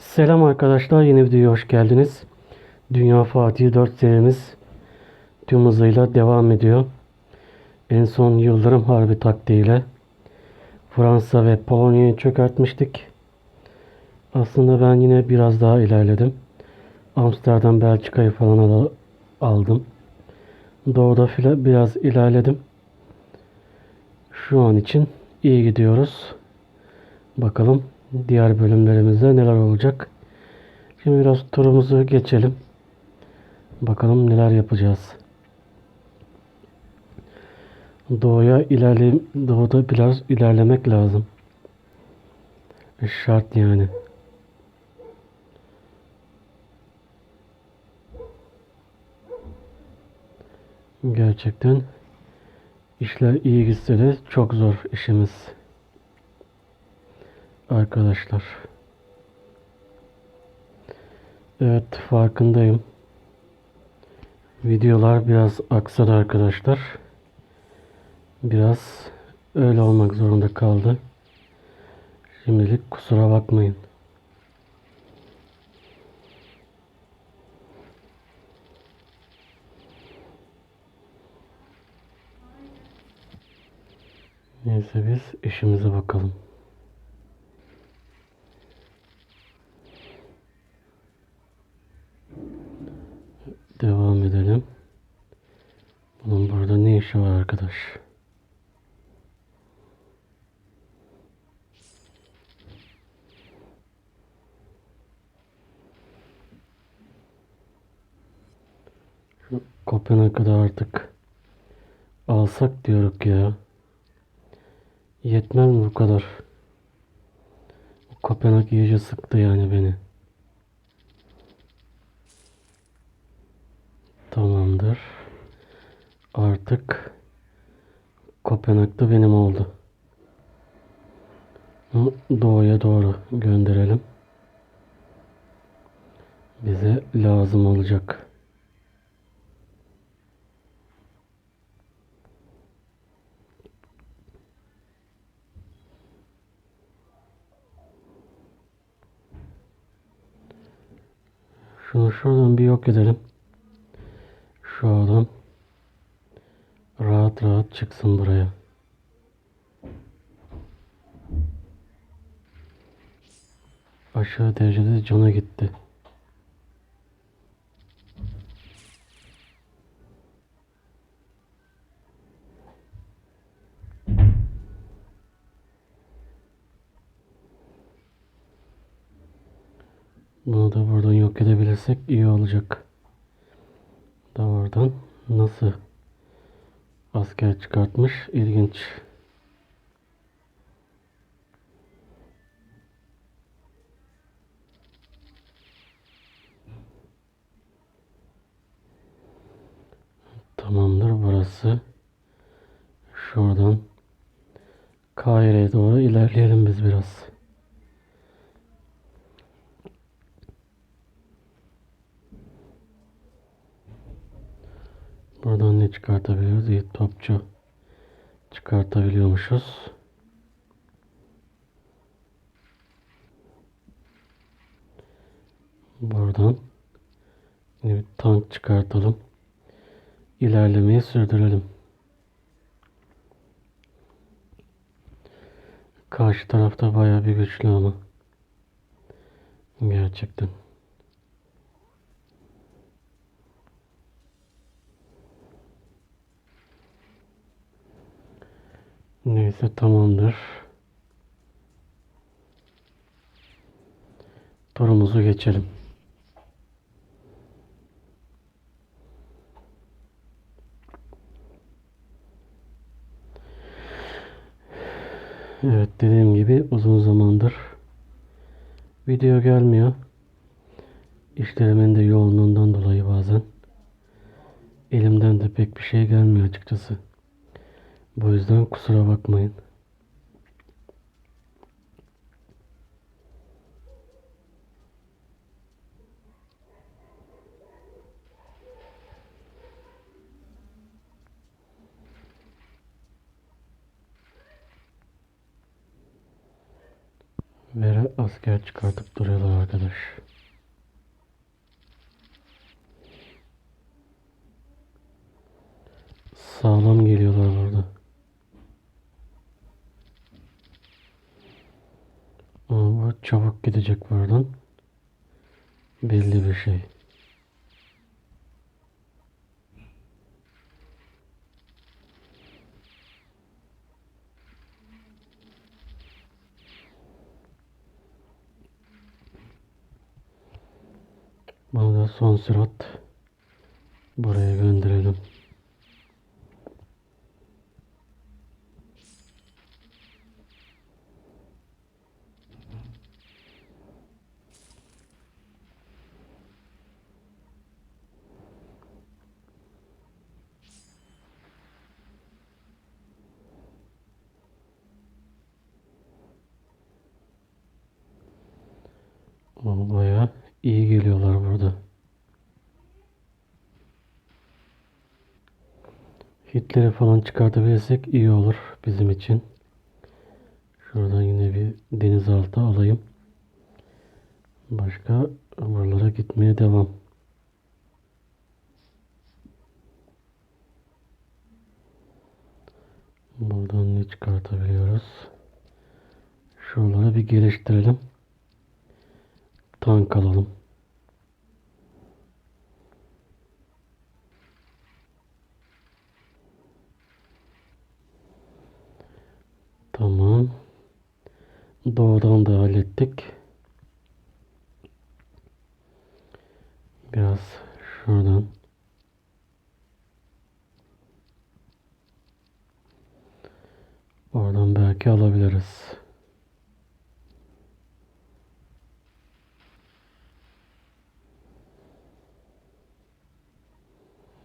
Selam arkadaşlar, yeni videoya hoş geldiniz. Dünya Fatih 4 serimiz tüm hızıyla devam ediyor. En son Yıldırım Harbi taktiğiyle Fransa ve Polonya'yı çökertmiştik. Aslında ben yine biraz daha ilerledim. Amsterdam, Belçika'yı falan al- aldım. Doğuda fila biraz ilerledim. Şu an için iyi gidiyoruz. Bakalım diğer bölümlerimizde neler olacak. Şimdi biraz turumuzu geçelim. Bakalım neler yapacağız. Doğuya ilerle doğuda biraz ilerlemek lazım. Şart yani. Gerçekten işler iyi gitse de çok zor işimiz. Arkadaşlar. Evet farkındayım. Videolar biraz aksadı arkadaşlar. Biraz öyle olmak zorunda kaldı. Şimdilik kusura bakmayın. Neyse biz işimize bakalım. Devam edelim. Bunun burada ne işi var arkadaş? Şu Kopenhag'ı da artık alsak diyoruz ya. Yetmez mi bu kadar? Kopenhag iyice sıktı yani beni. Tamamdır. Artık Kopenhag da benim oldu. Doğuya doğru gönderelim. Bize lazım olacak. Şunu şuradan bir yok edelim. Şu adam rahat rahat çıksın buraya. Aşağı derecede cana gitti. Bunu da buradan yok edebilirsek iyi olacak. Da oradan nasıl asker çıkartmış ilginç. Tamamdır burası. Şuradan Kahire'ye doğru ilerleyelim biz biraz. Buradan ne çıkartabiliyoruz? İyi topçu çıkartabiliyormuşuz. Buradan yine bir tank çıkartalım. İlerlemeyi sürdürelim. Karşı tarafta bayağı bir güçlü ama. Gerçekten. Neyse tamamdır. Turumuzu geçelim. Evet dediğim gibi uzun zamandır video gelmiyor. İşlerimin de yoğunluğundan dolayı bazen elimden de pek bir şey gelmiyor açıkçası. Bu yüzden kusura bakmayın. Vere asker çıkartıp duruyorlar arkadaş. Sağlam geliyorlar burada. Ama bu çabuk gidecek buradan. Belli bir şey. Bunu da son sürat buraya gönderelim. Ama bayağı iyi geliyorlar burada. Hitleri falan çıkartabilirsek iyi olur bizim için. Şuradan yine bir denizaltı alayım. Başka buralara gitmeye devam. Buradan ne çıkartabiliyoruz? Şuraları bir geliştirelim. Tank alalım. Tamam. Doğudan da hallettik. Biraz şuradan. Oradan belki alabiliriz.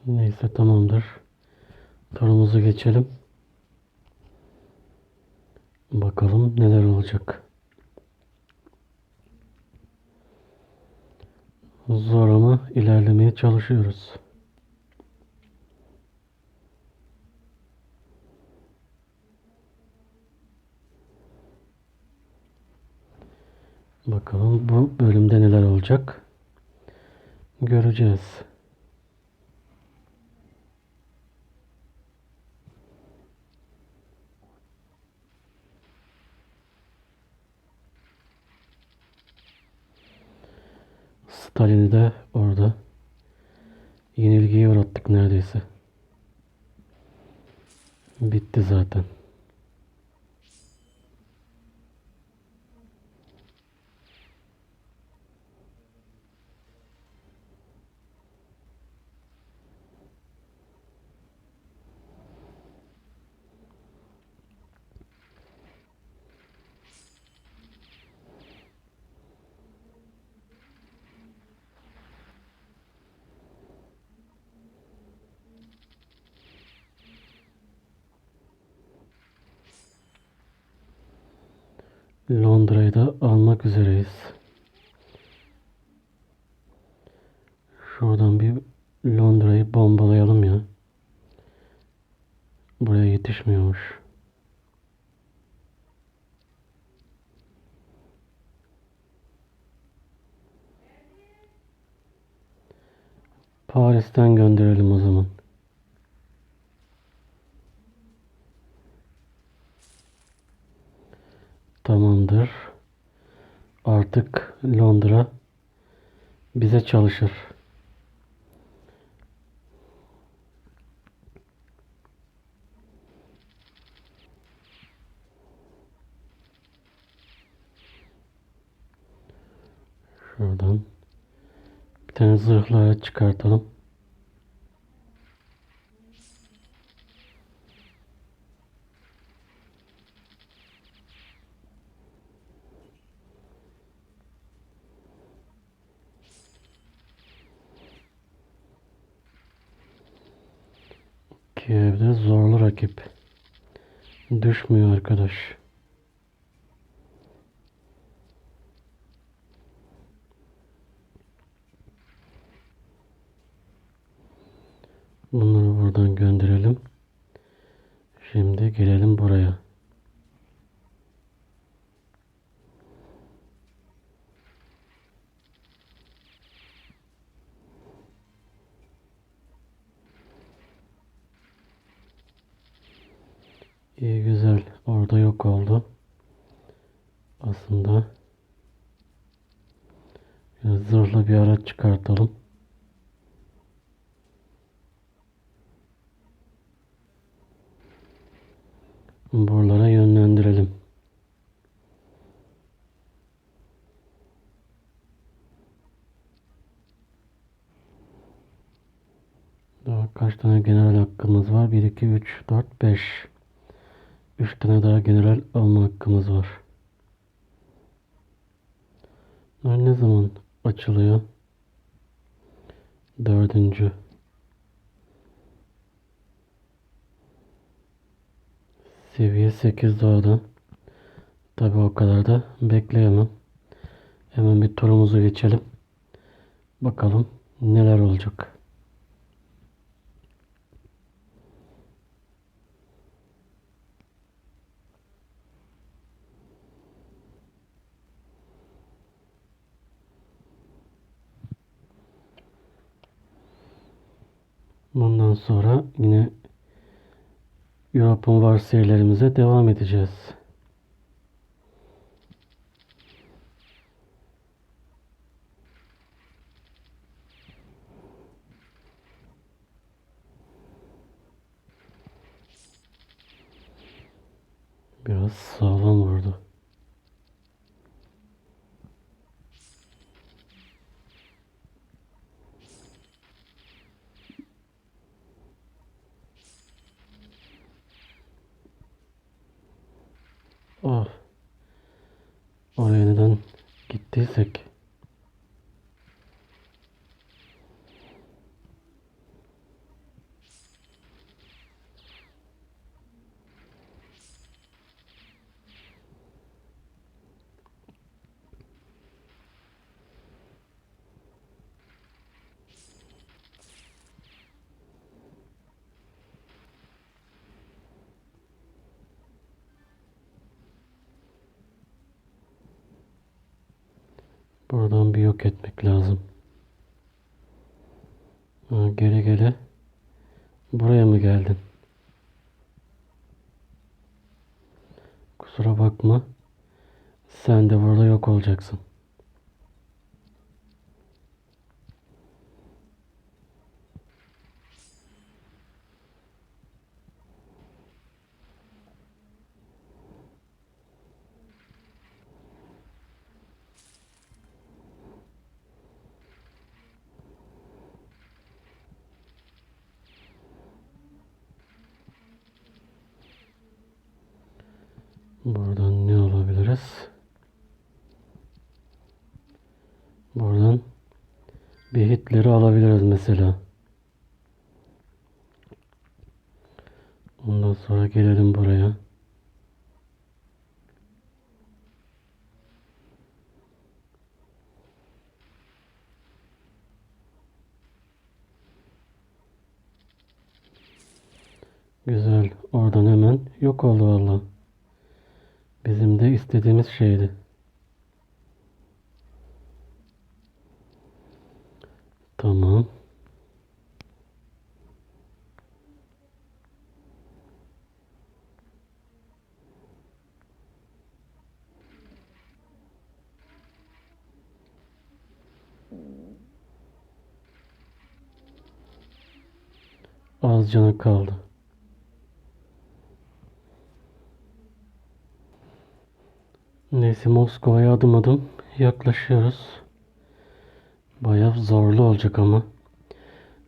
Neyse tamamdır. Turumuzu geçelim. Bakalım neler olacak. Zor ama ilerlemeye çalışıyoruz. Bakalım bu bölümde neler olacak. Göreceğiz. Stalin'i de orada yenilgiye uğrattık neredeyse. Bitti zaten. Londra'yı da almak üzereyiz. Şuradan bir Londra'yı bombalayalım ya. Buraya yetişmiyormuş. Paris'ten gönderelim o zaman. Tamamdır. Artık Londra bize çalışır. Şuradan bir tane zırhlara çıkartalım. Düşmüyor arkadaş. Bunları buradan gönderelim. Şimdi gelelim buraya. İyi güzel. Orada yok oldu. Aslında biraz zırhlı bir araç çıkartalım. Buralara yönlendirelim. Daha kaç tane general hakkımız var? 1, 2, 3, 4, 5. 3 tane daha general alma hakkımız var. Bunlar ne zaman açılıyor? Dördüncü. Seviye 8 doğdu. Tabi o kadar da bekleyemem. Hemen bir turumuzu geçelim. Bakalım neler olacak. Bundan sonra yine Europe'un var serilerimize devam edeceğiz. Gittiysek. Buradan bir yok etmek lazım. Ha, gele gele. Buraya mı geldin? Kusura bakma. Sen de burada yok olacaksın. Buradan ne alabiliriz? Buradan bir hitleri alabiliriz mesela. Ondan sonra gelelim buraya. Güzel. Oradan hemen yok oldu valla. Bizim de istediğimiz şeydi. Tamam. Az canı kaldı. Neyse Moskova'ya adım adım yaklaşıyoruz. Bayağı zorlu olacak ama.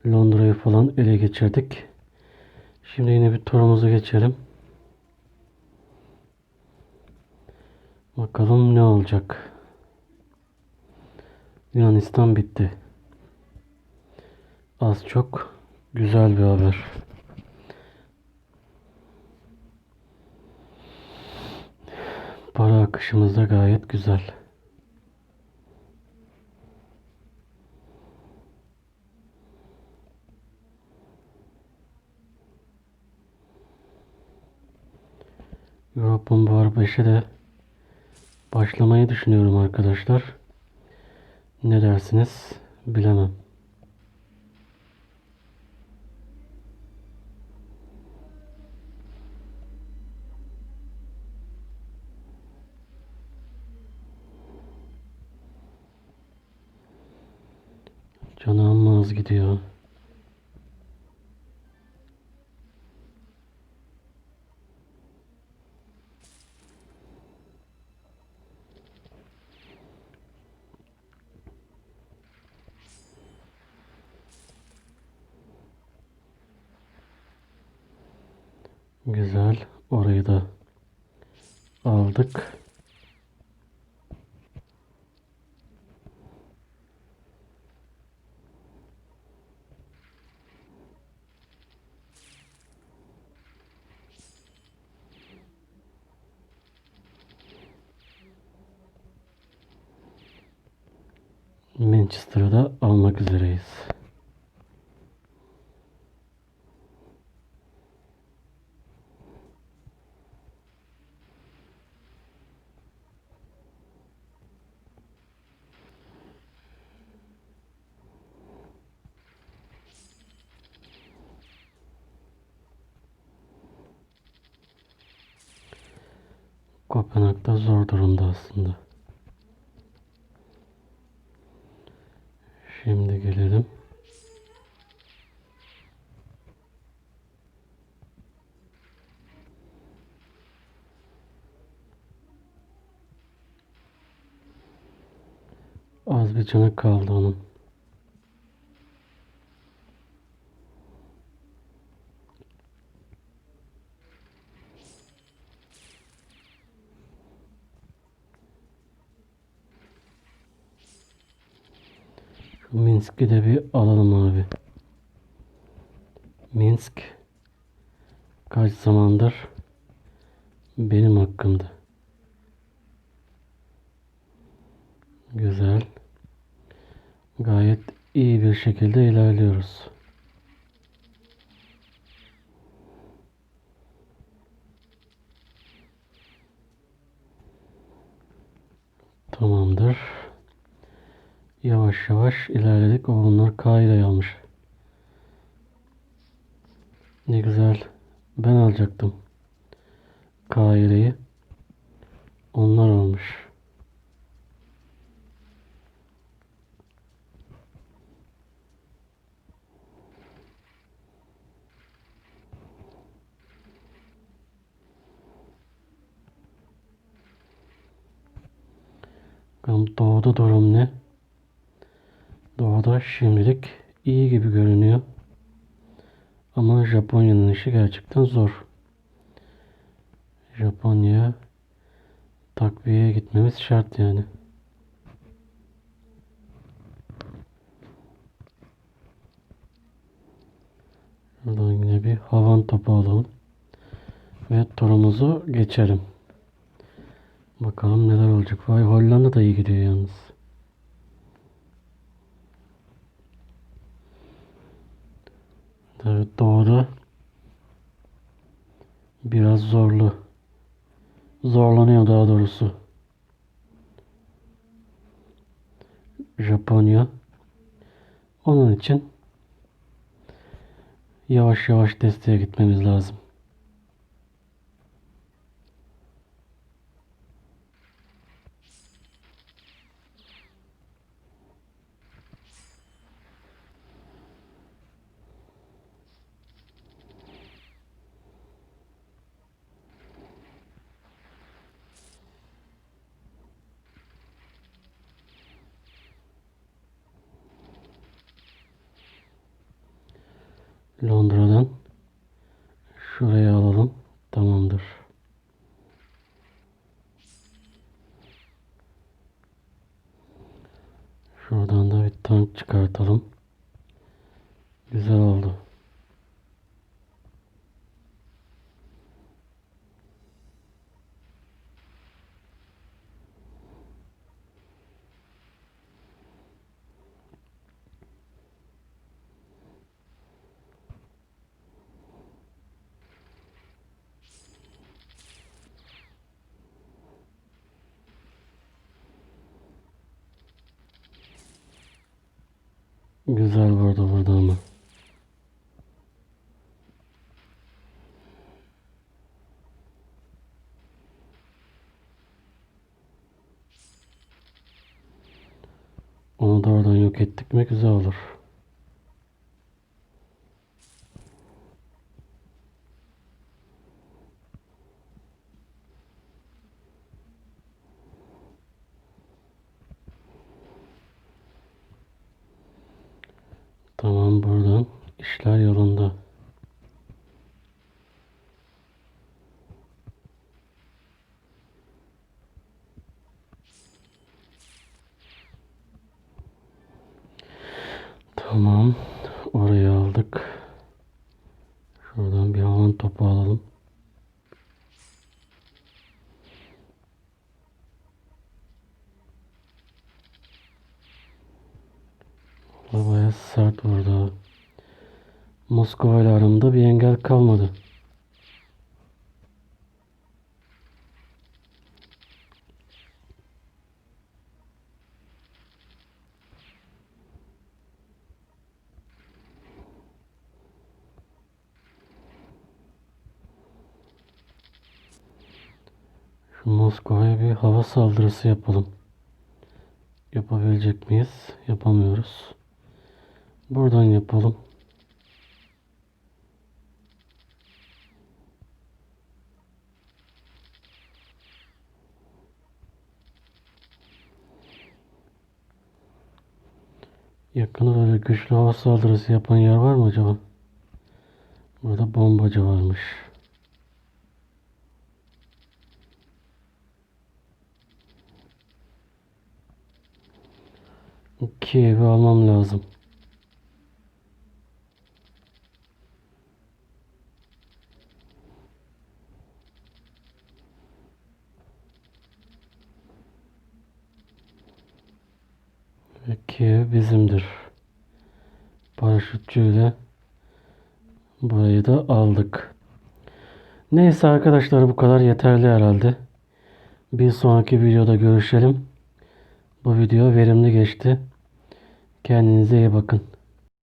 Londra'yı falan ele geçirdik. Şimdi yine bir turumuzu geçelim. Bakalım ne olacak. Yunanistan bitti. Az çok güzel bir haber. Para akışımız da gayet güzel. Europe'un Bar 5'e de başlamayı düşünüyorum arkadaşlar. Ne dersiniz? Bilemem. Canı gidiyor. Güzel. Orayı da aldık. Manchester'ı da almak üzereyiz. Kopenhag'da zor durumda aslında. Şimdi gelelim. Az bir canı kaldı onun. Şu Minsk'i de bir alalım abi. Minsk kaç zamandır benim hakkımdı. Güzel. Gayet iyi bir şekilde ilerliyoruz. Tamamdır. Yavaş yavaş ilerledik. O bunlar Kahire'yi almış. Ne güzel. Ben alacaktım. Kahire'yi. Onlar almış. Bakalım doğuda durum ne? Doğuda şimdilik iyi gibi görünüyor. Ama Japonya'nın işi gerçekten zor. Japonya'ya takviyeye gitmemiz şart yani. Buradan yine bir havan topu alalım. Ve turumuzu geçelim. Bakalım neler olacak. Vay Hollanda da iyi gidiyor yalnız. Doğru. Biraz zorlu. Zorlanıyor daha doğrusu. Japonya. Onun için yavaş yavaş desteğe gitmemiz lazım. Londra'dan şuraya alalım. Tamamdır. Şuradan da bir tank çıkartalım. Güzel oldu. Güzel vurdu burada ama. Onu da oradan yok ettik mi güzel olur. Tamam buradan işler yolunda. Tamam. Orayı aldık. Şuradan bir havan topu alalım. Valla Bayağı sert vurdu. Moskova ile aramda bir engel kalmadı. Moskova'ya bir hava saldırısı yapalım. Yapabilecek miyiz? Yapamıyoruz. Buradan yapalım. Yakında böyle güçlü hava saldırısı yapan yer var mı acaba? Burada bombacı varmış. Kiev'i almam lazım. Paraşütçüyle burayı da aldık. Neyse arkadaşlar bu kadar yeterli herhalde. Bir sonraki videoda görüşelim. Bu video verimli geçti. Kendinize iyi bakın.